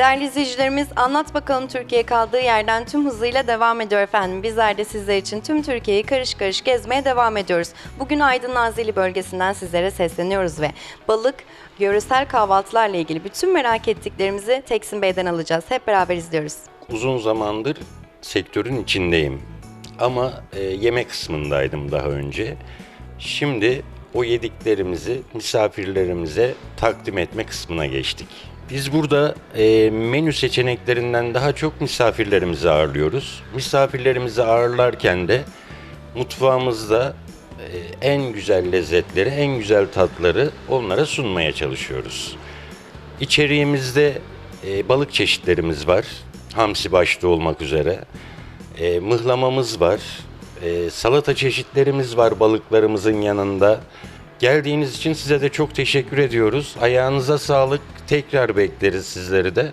Değerli izleyicilerimiz Anlat Bakalım Türkiye kaldığı yerden tüm hızıyla devam ediyor efendim. Bizler de sizler için tüm Türkiye'yi karış karış gezmeye devam ediyoruz. Bugün Aydın Nazilli bölgesinden sizlere sesleniyoruz ve balık, yöresel kahvaltılarla ilgili bütün merak ettiklerimizi Teksin Bey'den alacağız. Hep beraber izliyoruz. Uzun zamandır sektörün içindeyim. Ama e, yeme kısmındaydım daha önce. Şimdi o yediklerimizi misafirlerimize takdim etme kısmına geçtik. Biz burada e, menü seçeneklerinden daha çok misafirlerimizi ağırlıyoruz. Misafirlerimizi ağırlarken de mutfağımızda e, en güzel lezzetleri, en güzel tatları onlara sunmaya çalışıyoruz. İçeriğimizde e, balık çeşitlerimiz var. Hamsi başta olmak üzere. E, mıhlamamız var. E, salata çeşitlerimiz var balıklarımızın yanında. Geldiğiniz için size de çok teşekkür ediyoruz. Ayağınıza sağlık. Tekrar bekleriz sizleri de.